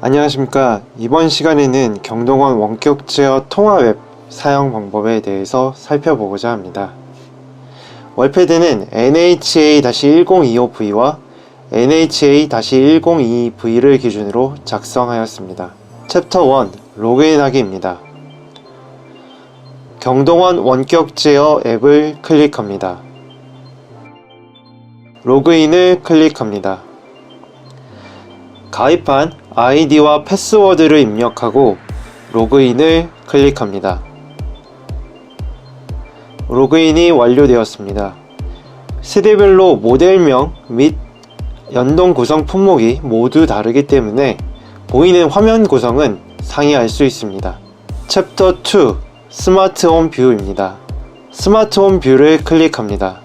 안녕하십니까. 이번 시간에는 경동원 원격 제어 통화 웹 사용 방법에 대해서 살펴보고자 합니다. 월패드는 NHA-1025V와 NHA-1022V를 기준으로 작성하였습니다. 챕터 1 로그인하기입니다. 경동원 원격 제어 앱을 클릭합니다. 로그인을 클릭합니다. 가입한 아이디와 패스워드를 입력하고 로그인을 클릭합니다. 로그인이 완료되었습니다. 세대별로 모델명 및 연동 구성 품목이 모두 다르기 때문에 보이는 화면 구성은 상이할 수 있습니다. 챕터 2 스마트홈 뷰입니다. 스마트홈 뷰를 클릭합니다.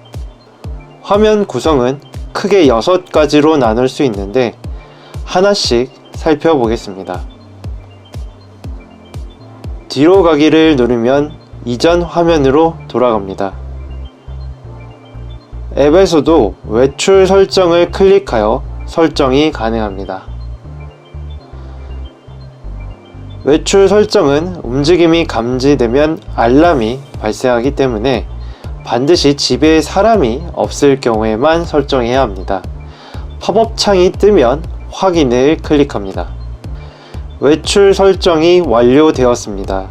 화면 구성은 크게 6가지로 나눌 수 있는데 하나씩 살펴보겠습니다. 뒤로 가기를 누르면 이전 화면으로 돌아갑니다. 앱에서도 외출 설정을 클릭하여 설정이 가능합니다. 외출 설정은 움직임이 감지되면 알람이 발생하기 때문에 반드시 집에 사람이 없을 경우에만 설정해야 합니다. 팝업 창이 뜨면 확인을 클릭합니다. 외출 설정이 완료되었습니다.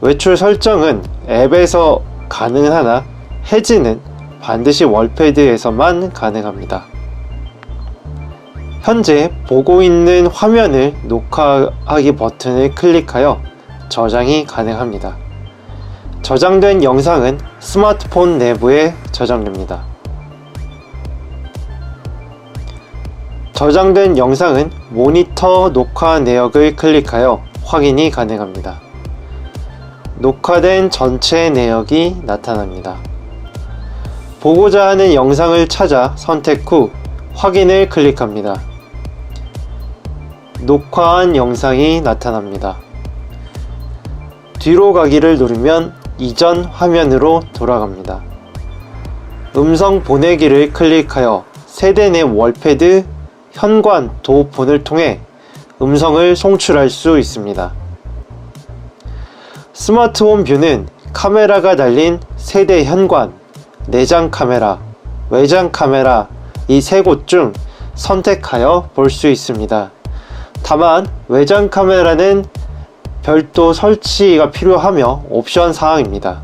외출 설정은 앱에서 가능하나 해지는 반드시 월패드에서만 가능합니다. 현재 보고 있는 화면을 녹화하기 버튼을 클릭하여 저장이 가능합니다. 저장된 영상은 스마트폰 내부에 저장됩니다. 저장된 영상은 모니터 녹화 내역을 클릭하여 확인이 가능합니다. 녹화된 전체 내역이 나타납니다. 보고자 하는 영상을 찾아 선택 후 확인을 클릭합니다. 녹화한 영상이 나타납니다. 뒤로 가기를 누르면 이전 화면으로 돌아갑니다. 음성 보내기를 클릭하여 세대 내 월패드 현관 도어폰을 통해 음성을 송출할 수 있습니다. 스마트홈 뷰는 카메라가 달린 세대 현관, 내장 카메라, 외장 카메라 이 세 곳 중 선택하여 볼 수 있습니다. 다만 외장 카메라는 별도 설치가 필요하며 옵션 사항입니다.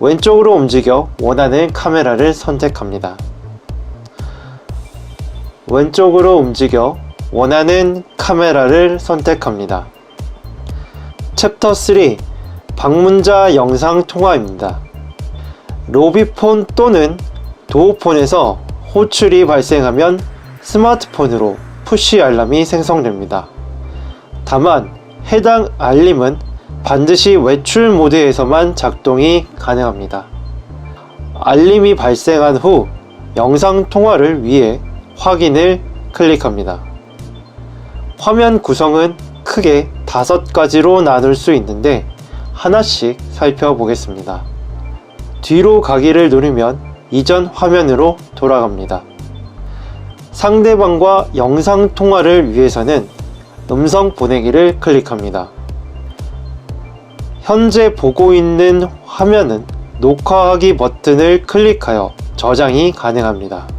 왼쪽으로 움직여 원하는 카메라를 선택합니다. 왼쪽으로 움직여 원하는 카메라를 선택합니다. 챕터 3 방문자 영상 통화입니다. 로비폰 또는 도어폰에서 호출이 발생하면 스마트폰으로 푸시 알람이 생성됩니다. 다만 해당 알림은 반드시 외출 모드에서만 작동이 가능합니다. 알림이 발생한 후 영상 통화를 위해 확인을 클릭합니다. 화면 구성은 크게 다섯 가지로 나눌 수 있는데 하나씩 살펴보겠습니다. 뒤로 가기를 누르면 이전 화면으로 돌아갑니다. 상대방과 영상 통화를 위해서는 음성 보내기를 클릭합니다. 현재 보고 있는 화면은 녹화하기 버튼을 클릭하여 저장이 가능합니다.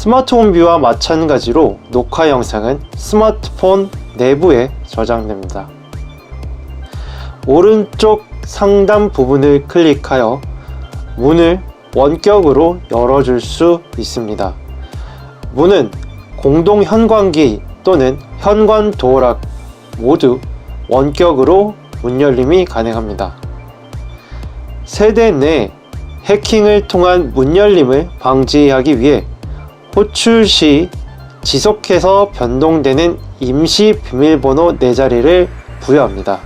스마트홈 뷰와 마찬가지로 녹화 영상은 스마트폰 내부에 저장됩니다. 오른쪽 상단 부분을 클릭하여 문을 원격으로 열어줄 수 있습니다. 문은 공동 현관기 또는 현관 도어락 모두 원격으로 문 열림이 가능합니다. 세대 내 해킹을 통한 문 열림을 방지하기 위해 호출 시 지속해서 변동되는 임시 비밀번호 4자리를 부여합니다.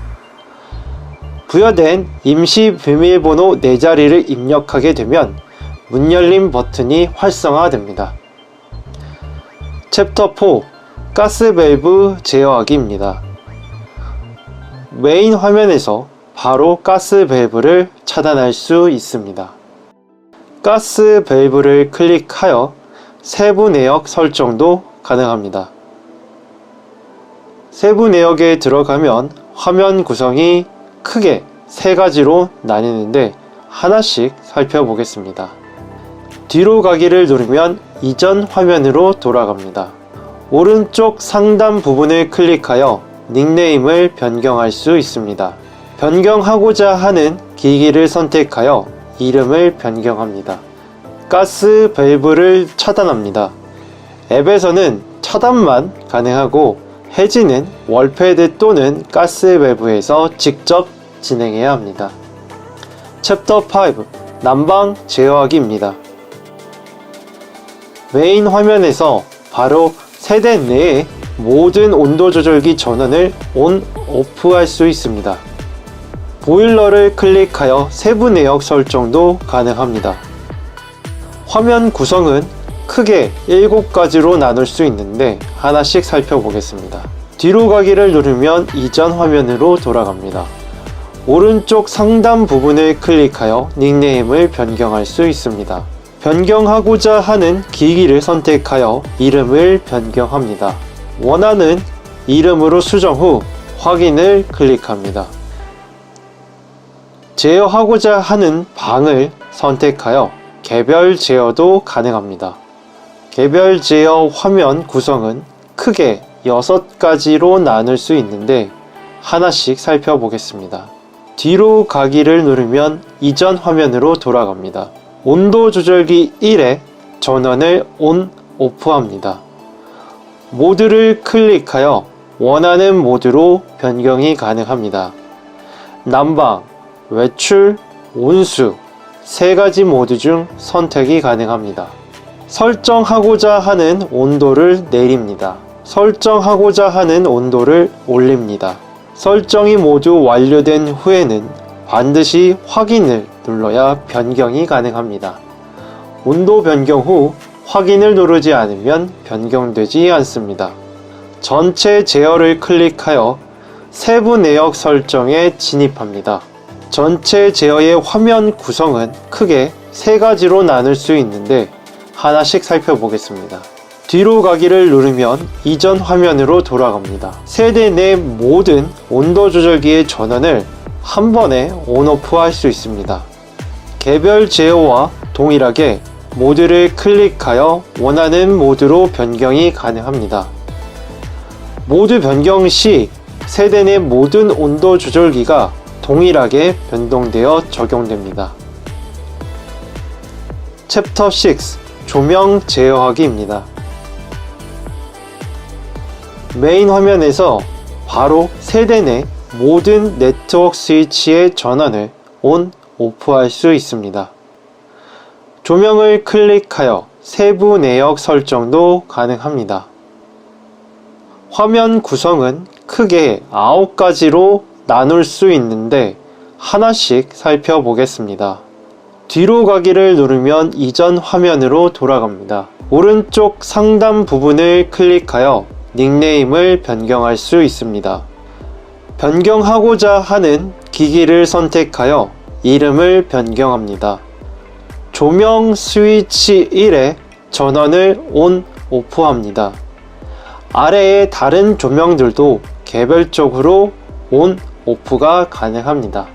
부여된 임시 비밀번호 4자리를 입력하게 되면 문 열림 버튼이 활성화됩니다. 챕터 4 가스 밸브 제어하기입니다. 메인 화면에서 바로 가스 밸브를 차단할 수 있습니다. 가스 밸브를 클릭하여 세부 내역 설정도 가능합니다. 세부 내역에 들어가면 화면 구성이 크게 세 가지로 나뉘는데 하나씩 살펴보겠습니다. 뒤로 가기를 누르면 이전 화면으로 돌아갑니다. 오른쪽 상단 부분을 클릭하여 닉네임을 변경할 수 있습니다. 변경하고자 하는 기기를 선택하여 이름을 변경합니다. 가스 밸브를 차단합니다. 앱에서는 차단만 가능하고 해지는 월패드 또는 가스 밸브에서 직접 진행해야 합니다. 챕터 5 난방 제어하기입니다. 메인 화면에서 바로 세대 내에 모든 온도 조절기 전원을 온, 오프 할 수 있습니다. 보일러를 클릭하여 세부 내역 설정도 가능합니다. 화면 구성은 크게 7가지로 나눌 수 있는데 하나씩 살펴보겠습니다. 뒤로 가기를 누르면 이전 화면으로 돌아갑니다. 오른쪽 상단 부분을 클릭하여 닉네임을 변경할 수 있습니다. 변경하고자 하는 기기를 선택하여 이름을 변경합니다. 원하는 이름으로 수정 후 확인을 클릭합니다. 제어하고자 하는 방을 선택하여 개별 제어도 가능합니다. 개별 제어 화면 구성은 크게 6가지로 나눌 수 있는데 하나씩 살펴보겠습니다. 뒤로 가기를 누르면 이전 화면으로 돌아갑니다. 온도 조절기 1에 전원을 온, 오프합니다. 모드를 클릭하여 원하는 모드로 변경이 가능합니다. 난방, 외출, 온수 세 가지 모드 중 선택이 가능합니다. 설정하고자 하는 온도를 내립니다. 설정하고자 하는 온도를 올립니다. 설정이 모두 완료된 후에는 반드시 확인을 눌러야 변경이 가능합니다. 온도 변경 후 확인을 누르지 않으면 변경되지 않습니다. 전체 제어를 클릭하여 세부 내역 설정에 진입합니다. 전체 제어의 화면 구성은 크게 세 가지로 나눌 수 있는데 하나씩 살펴보겠습니다. 뒤로 가기를 누르면 이전 화면으로 돌아갑니다. 세대 내 모든 온도 조절기의 전원을 한 번에 온오프 할 수 있습니다. 개별 제어와 동일하게 모드를 클릭하여 원하는 모드로 변경이 가능합니다. 모드 변경 시 세대 내 모든 온도 조절기가 동일하게 변동되어 적용됩니다. 챕터 6 조명 제어하기입니다. 메인 화면에서 바로 세대 내 모든 네트워크 스위치의 전원을 온, 오프할 수 있습니다. 조명을 클릭하여 세부 내역 설정도 가능합니다. 화면 구성은 크게 9가지로 나눌 수 있는데 하나씩 살펴보겠습니다. 뒤로 가기를 누르면 이전 화면으로 돌아갑니다. 오른쪽 상단 부분을 클릭하여 닉네임을 변경할 수 있습니다. 변경하고자 하는 기기를 선택하여 이름을 변경합니다. 조명 스위치 1에 전원을 온, 오프합니다. 아래의 다른 조명들도 개별적으로 온, 오프가 가능합니다.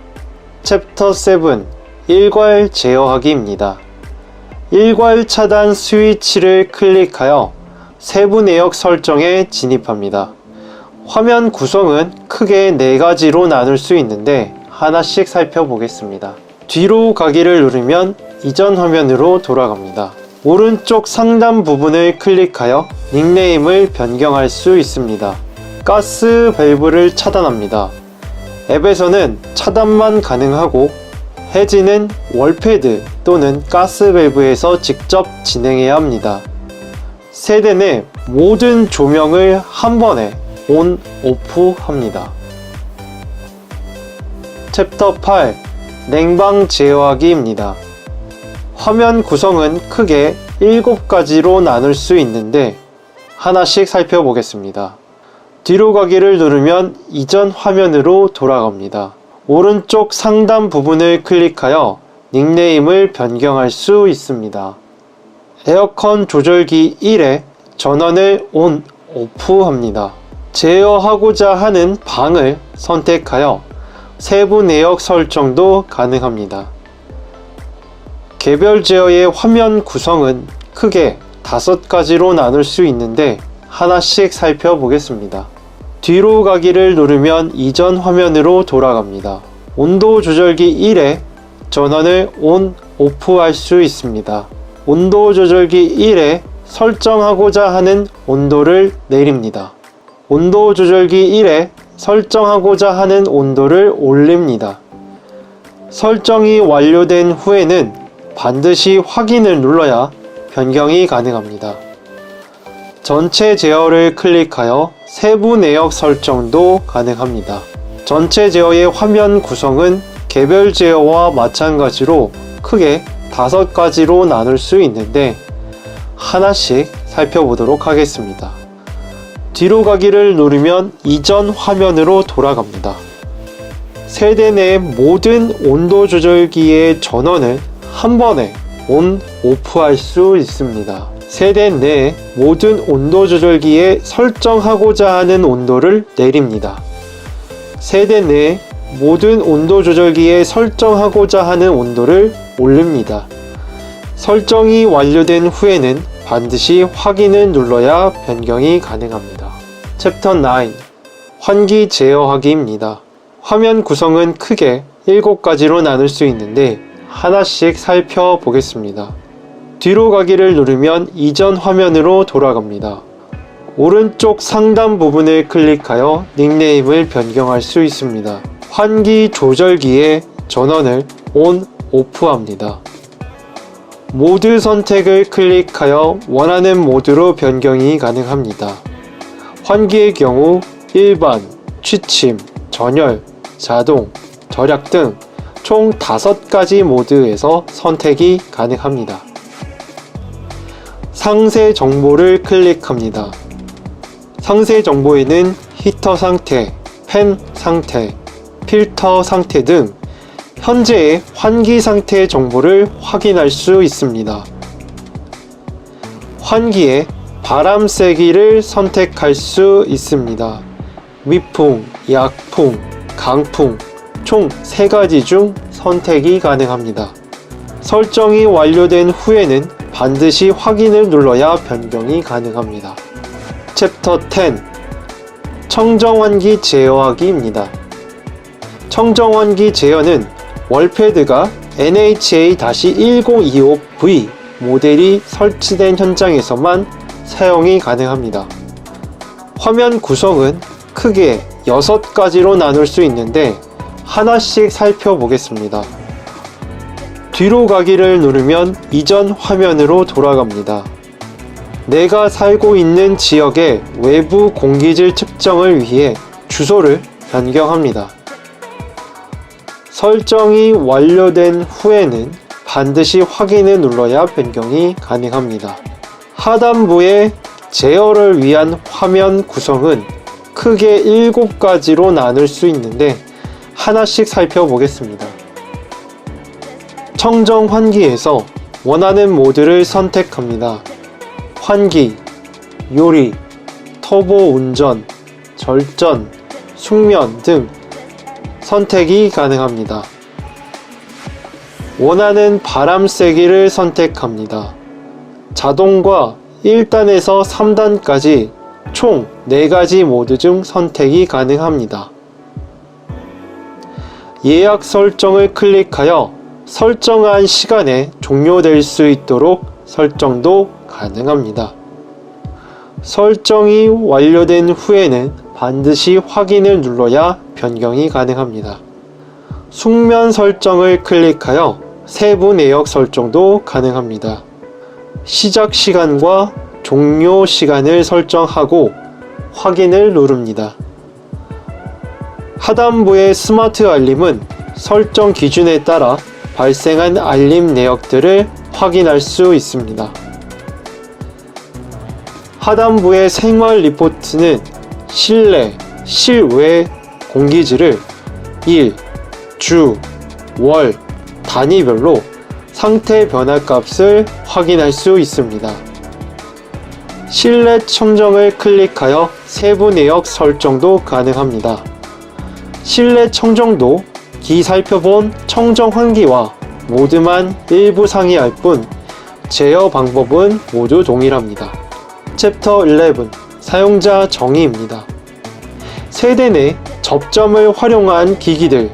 챕터 7 일괄 제어하기입니다. 일괄 차단 스위치를 클릭하여 세부 내역 설정에 진입합니다. 화면 구성은 크게 네 가지로 나눌 수 있는데 하나씩 살펴보겠습니다. 뒤로 가기를 누르면 이전 화면으로 돌아갑니다. 오른쪽 상단 부분을 클릭하여 닉네임을 변경할 수 있습니다. 가스 밸브를 차단합니다. 앱에서는 차단만 가능하고 해지는 월패드 또는 가스 밸브에서 직접 진행해야 합니다. 세대 내 모든 조명을 한 번에 온, 오프 합니다. 챕터 8 냉방 제어하기입니다. 화면 구성은 크게 7가지로 나눌 수 있는데 하나씩 살펴보겠습니다. 뒤로 가기를 누르면 이전 화면으로 돌아갑니다. 오른쪽 상단 부분을 클릭하여 닉네임을 변경할 수 있습니다. 에어컨 조절기 1에 전원을 온, 오프 합니다. 제어하고자 하는 방을 선택하여 세부 내역 설정도 가능합니다. 개별 제어의 화면 구성은 크게 다섯 가지로 나눌 수 있는데 하나씩 살펴보겠습니다. 뒤로 가기를 누르면 이전 화면으로 돌아갑니다. 온도 조절기 1에 전원을 ON, OFF 할 수 있습니다. 온도 조절기 1에 설정하고자 하는 온도를 내립니다. 온도 조절기 1에 설정하고자 하는 온도를 올립니다. 설정이 완료된 후에는 반드시 확인을 눌러야 변경이 가능합니다. 전체 제어를 클릭하여 세부 내역 설정도 가능합니다. 전체 제어의 화면 구성은 개별 제어와 마찬가지로 크게 다섯 가지로 나눌 수 있는데 하나씩 살펴보도록 하겠습니다. 뒤로 가기를 누르면 이전 화면으로 돌아갑니다. 세대 내 모든 온도 조절기의 전원을 한 번에 ON, OFF 할수 있습니다. 세대 내 모든 온도 조절기에 설정하고자 하는 온도를 내립니다. 세대 내 모든 온도 조절기에 설정하고자 하는 온도를 올립니다. 설정이 완료된 후에는 반드시 확인을 눌러야 변경이 가능합니다. 챕터 9 환기 제어하기입니다. 화면 구성은 크게 7가지로 나눌 수 있는데 하나씩 살펴보겠습니다. 뒤로 가기를 누르면 이전 화면으로 돌아갑니다. 오른쪽 상단 부분을 클릭하여 닉네임을 변경할 수 있습니다. 환기 조절기에 전원을 ON, OFF 합니다. 모드 선택을 클릭하여 원하는 모드로 변경이 가능합니다. 환기의 경우 일반, 취침, 전열, 자동, 절약 등 총 5가지 모드에서 선택이 가능합니다. 상세 정보를 클릭합니다. 상세 정보에는 히터 상태, 팬 상태, 필터 상태 등 현재의 환기 상태 정보를 확인할 수 있습니다. 환기의 바람 세기를 선택할 수 있습니다. 위풍, 약풍, 강풍 총 3가지 중 선택이 가능합니다. 설정이 완료된 후에는 반드시 확인을 눌러야 변경이 가능합니다. 챕터 10 청정환기 제어하기입니다. 청정환기 제어는 월패드가 NHA-1025V 모델이 설치된 현장에서만 사용이 가능합니다. 화면 구성은 크게 6가지로 나눌 수 있는데 하나씩 살펴보겠습니다. 뒤로 가기를 누르면 이전 화면으로 돌아갑니다. 내가 살고 있는 지역의 외부 공기질 측정을 위해 주소를 변경합니다. 설정이 완료된 후에는 반드시 확인을 눌러야 변경이 가능합니다. 하단부의 제어를 위한 화면 구성은 크게 7가지로 나눌 수 있는데 하나씩 살펴보겠습니다. 청정 환기에서 원하는 모드를 선택합니다. 환기, 요리, 터보 운전, 절전, 숙면 등 선택이 가능합니다. 원하는 바람 세기를 선택합니다. 자동과 1단에서 3단까지 총 4가지 모드 중 선택이 가능합니다. 예약 설정을 클릭하여 설정한 시간에 종료될 수 있도록 설정도 가능합니다. 설정이 완료된 후에는 반드시 확인을 눌러야 변경이 가능합니다. 숙면 설정을 클릭하여 세부 내역 설정도 가능합니다. 시작 시간과 종료 시간을 설정하고 확인을 누릅니다. 하단부의 스마트 알림은 설정 기준에 따라 발생한 알림 내역들을 확인할 수 있습니다. 하단부의 생활 리포트는 실내, 실외 공기질을 일, 주, 월, 단위별로 상태 변화 값을 확인할 수 있습니다. 실내 청정을 클릭하여 세부 내역 설정도 가능합니다. 실내 청정도, 기 살펴본 청정 환기와 모드만 일부 상이할 뿐 제어 방법은 모두 동일합니다. 챕터 11 사용자 정의입니다. 세대 내 접점을 활용한 기기들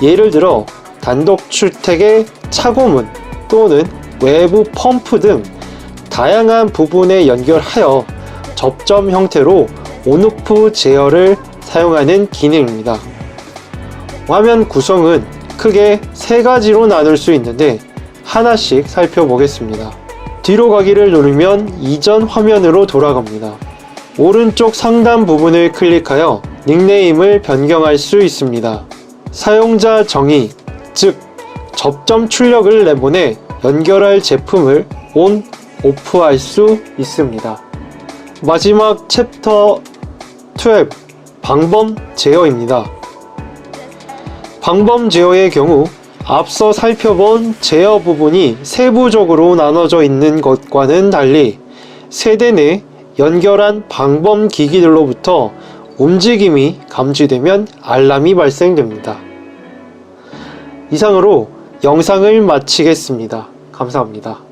예를 들어 단독 출퇴의 차고문 또는 외부 펌프 등 다양한 부분에 연결하여 접점 형태로 온오프 제어를 사용하는 기능입니다. 화면 구성은 크게 세 가지로 나눌 수 있는데 하나씩 살펴보겠습니다. 뒤로 가기를 누르면 이전 화면으로 돌아갑니다. 오른쪽 상단 부분을 클릭하여 닉네임을 변경할 수 있습니다. 사용자 정의, 즉 접점 출력을 내보내 연결할 제품을 온, 오프할 수 있습니다. 마지막 챕터 12 방범 제어입니다. 방범 제어의 경우 앞서 살펴본 제어 부분이 세부적으로 나눠져 있는 것과는 달리 세대 내 연결한 방범 기기들로부터 움직임이 감지되면 알람이 발생됩니다. 이상으로 영상을 마치겠습니다. 감사합니다.